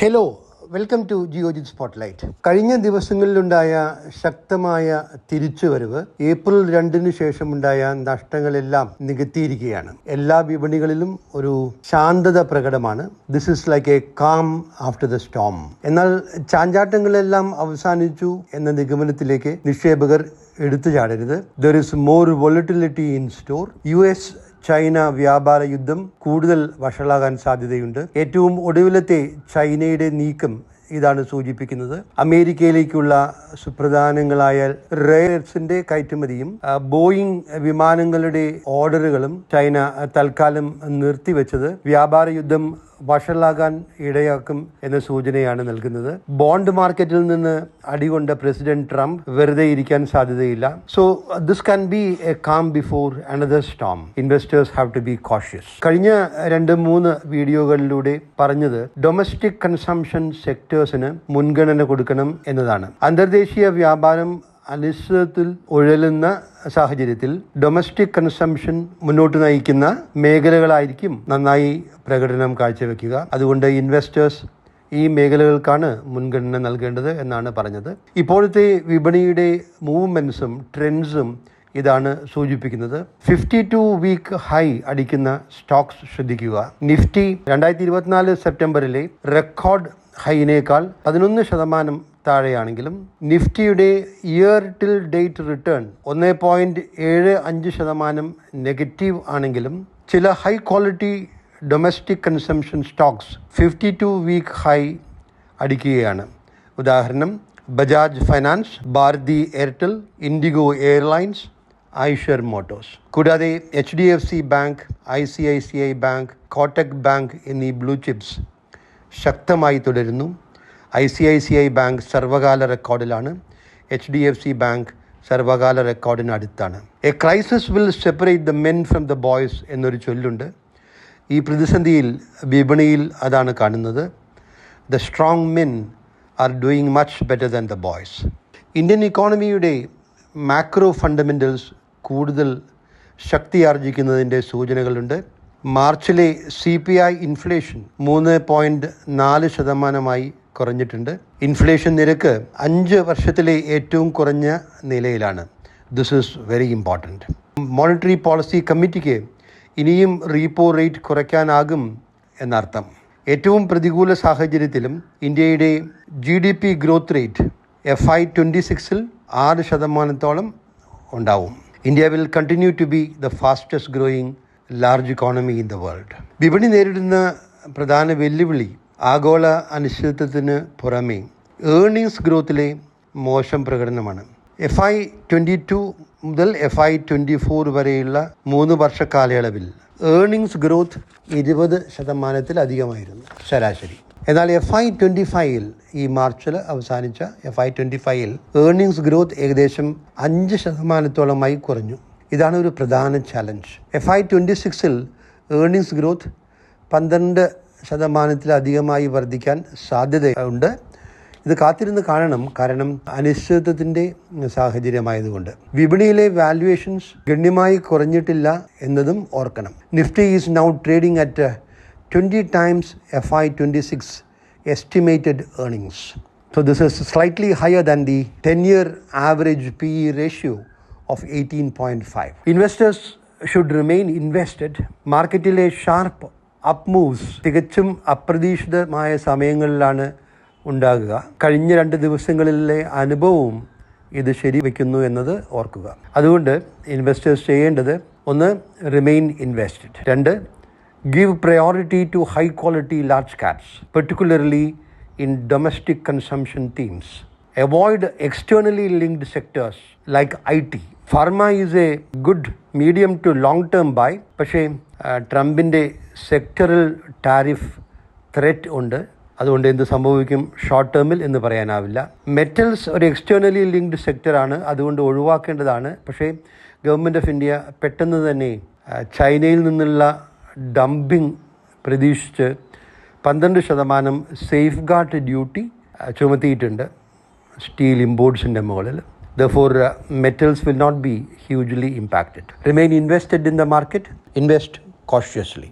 Hello welcome to Geojit spotlight കഴിഞ്ഞ ദിവസങ്ങളിലുണ്ടായ ശക്തമായ തിരിച്ചുവരവ് ഏപ്രിൽ രണ്ടിന് ശേഷമുണ്ടായ നഷ്ടങ്ങളെല്ലാം നികത്തിയിരിക്കുകയാണ്. എല്ലാ വിപണികളിലും ഒരു ശാന്തത പ്രകടമാണ്. This is like a calm after the storm എന്നാൽ ചാഞ്ചാട്ടങ്ങളെല്ലാം അവസാനിച്ചു എന്ന നിഗമനത്തിലേക്ക് നിക്ഷേപകർ എടുത്തു ചാടരുത്. There is more volatility in store U S China വ്യാപാര യുദ്ധം കൂടുതൽ വഷളാകാൻ സാധ്യതയുണ്ട്. ഏറ്റവും ഒടുവിലത്തെ ചൈനയുടെ നീക്കം ഇതാണ് സൂചിപ്പിക്കുന്നത്. അമേരിക്കയിലേക്കുള്ള സുപ്രധാനങ്ങളായ റെയർസിന്റെ കയറ്റുമതിയും ബോയിങ് വിമാനങ്ങളുടെ ഓർഡറുകളും ചൈന തൽക്കാലം നിർത്തിവെച്ചത്. വ്യാപാര യുദ്ധം വഷളാകാൻ ഇടയാക്കും എന്ന സൂചനയാണ് നൽകുന്നത്. ബോണ്ട് മാർക്കറ്റിൽ നിന്ന് അടികൊണ്ട പ്രസിഡന്റ് ട്രംപ് വെറുതെ ഇരിക്കാൻ സാധ്യതയില്ല. So this can be a calm before another storm investors have to be cautious കഴിഞ്ഞ രണ്ട് മൂന്ന് വീഡിയോകളിലൂടെ പറഞ്ഞത് ഡൊമസ്റ്റിക് കൺസംഷൻ സെക്ടേഴ്സിന് മുൻഗണന കൊടുക്കണം എന്നതാണ്. അന്തർദേശീയ വ്യാപാരം അനിശ്ചിതത്തിൽ ഉഴലുന്ന സാഹചര്യത്തിൽ ഡൊമസ്റ്റിക് കൺസംഷൻ മുന്നോട്ട് നയിക്കുന്ന മേഖലകളായിരിക്കും നന്നായി പ്രകടനം കാഴ്ചവെക്കുക. അതുകൊണ്ട് ഇൻവെസ്റ്റേഴ്സ് ഈ മേഖലകൾക്കാണ് മുൻഗണന നൽകേണ്ടത് എന്നാണ് പറഞ്ഞത്. ഇപ്പോഴത്തെ വിപണിയുടെ മൂവ്മെൻസും ട്രെൻഡ്സും ഇതാണ് സൂചിപ്പിക്കുന്നത്. ഫിഫ്റ്റി ടു വീക്ക് ഹൈ അടിക്കുന്ന സ്റ്റോക്സ് ശ്രദ്ധിക്കുക. നിഫ്റ്റി രണ്ടായിരത്തി ഇരുപത്തിനാല് സെപ്റ്റംബറിലെ റെക്കോർഡ് ഹൈനേക്കാൾ പതിനൊന്ന് ശതമാനം താഴെയാണെങ്കിലും നിഫ്റ്റിയുടെ ഇയർ ടിൽ ഡേറ്റ് റിട്ടേൺ ഒന്ന് പോയിന്റ് ഏഴ് അഞ്ച് ശതമാനം നെഗറ്റീവ് ആണെങ്കിലും ചില high quality domestic consumption stocks fifty two week high അടിക്കുകയാണ്. ഉദാഹരണം Bajaj finance Bharti Airtel IndiGo airlines Eicher motors കൂടാതെ H D F C bank I C I C I bank Kotak bank എന്നീ blue chips ശക്തമായി തുടരുന്നു. I C I C I bank സർവകാല റെക്കോർഡിലാണ്. H D F C bank സർവകാല റെക്കോർഡിന് അടുത്താണ്. A crisis will separate the men from the boys എന്നൊരു ചൊല്ലുണ്ട്. ഈ പ്രതിസന്ധിയിൽ വിപണിയിൽ അതാണ് കാണുന്നത്. The strong men are doing much better than the boys. Indian ഇക്കോണമിയുടെ macro fundamentals കൂടുതൽ ശക്തിയാർജിക്കുന്നതിന്റെ സൂചനകളുണ്ട്. മാർച്ചിലെ സി പി ഐ ഇൻഫ്ലേഷൻ മൂന്ന് പോയിന്റ് നാല് ശതമാനമായി കുറഞ്ഞിട്ടുണ്ട്. ഇൻഫ്ലേഷൻ നിരക്ക് അഞ്ച് വർഷത്തിലെ ഏറ്റവും കുറഞ്ഞ നിലയിലാണ്. This is very important monetary policy കമ്മിറ്റിക്ക് ഇനിയും റീപ്പോ റേറ്റ് കുറയ്ക്കാനാകും എന്നർത്ഥം. ഏറ്റവും പ്രതികൂല സാഹചര്യത്തിലും ഇന്ത്യയുടെ G D P growth rate F I twenty സിക്സിൽ ആറ് ശതമാനത്തോളം ഉണ്ടാവും. India will continue to be the fastest growing large economy in the world വിപണി നേരിടുന്ന പ്രധാന വെല്ലുവിളി ആഗോള അനിശ്ചിതത്വത്തിന് പുറമേ ഏർണിങ്സ് ഗ്രോത്തിലെ മോശം പ്രകടനമാണ്. എഫ് ഐ ട്വന്റി ടു മുതൽ എഫ് ഐ ട്വന്റി ഫോർ വരെയുള്ള മൂന്ന് വർഷ കാലയളവിൽ ഏർണിങ്സ് ഗ്രോത്ത് ഇരുപത് ശതമാനത്തിലധികമായിരുന്നു ശരാശരി. എന്നാൽ എഫ് ഐ ട്വന്റി ഫൈവിൽ ഈ മാർച്ചിൽ അവസാനിച്ച എഫ് ഐ ട്വന്റി ഫൈവിൽ ഏർണിങ്സ് ഗ്രോത്ത് ഏകദേശം അഞ്ച് ശതമാനത്തോളമായി കുറഞ്ഞു. ഇതാണ് ഒരു പ്രധാന ചലഞ്ച് എഫ് ഐ ട്വന്റി സിക്സിൽ ഏർണിങ്സ് ഗ്രോത്ത് പന്ത്രണ്ട് ശതമാനത്തിലധികമായി വർദ്ധിക്കാൻ സാധ്യതയുണ്ട്. ഇത് കാത്തിരുന്ന് കാണണം. കാരണം അനിശ്ചിതത്വത്തിന്റെ സാഹചര്യമായതുകൊണ്ട്. വിപണിയിലെ വാല്യുവേഷൻസ് ഗണ്യമായി കുറഞ്ഞിട്ടില്ല എന്നതും ഓർക്കണം. Nifty is now trading at twenty times F I twenty six estimated earnings So this is slightly higher than the 10-year average PE ratio of 18.5. Investors should remain invested. മാർക്കറ്റിലെ ഷാർപ്പ് അപ് മൂവ്സ് തികച്ചും അപ്രതീക്ഷിതമായ സമയങ്ങളിലാണ് ഉണ്ടാകുക. കഴിഞ്ഞ രണ്ട് ദിവസങ്ങളിലെ അനുഭവവും ഇത് ശരിവെക്കുന്നു എന്നത് ഓർക്കുക. അതുകൊണ്ട് ഇൻവെസ്റ്റേഴ്സ് ചെയ്യേണ്ടത് ഒന്ന് റിമെയിൻ ഇൻവെസ്റ്റഡ് രണ്ട് give priority to high quality large caps particularly in domestic consumption themes avoid externally linked sectors like I T pharma is a good medium to long term buy പക്ഷേ ട്രംപിന്റെ sectoral tariff threat ഉണ്ട്. അതുകൊണ്ട് എന്ത് സംഭവിക്കും? Short ടേമിൽ എന്ന് പറയാനാവില്ല. Metals ഒരു എക്സ്റ്റേണലി ലിങ്ക്ഡ് സെക്ടറാണ് അതുകൊണ്ട് ഒഴിവാക്കേണ്ടതാണ്. പക്ഷേ ഗവൺമെന്റ് ഓഫ് ഇന്ത്യ പെട്ടെന്ന് തന്നെ ചൈനയിൽ നിന്നുള്ള ഡംപിങ് പ്രതീക്ഷിച്ച് പന്ത്രണ്ട് ശതമാനം സേഫ് ഗാർഡ് ഡ്യൂട്ടി ചുമത്തിയിട്ടുണ്ട്. സ്റ്റീൽ ഇമ്പോർട്ട്സിന്റെ മുകളിൽ. The four metals will not be hugely impacted remain invested in the market invest cautiously.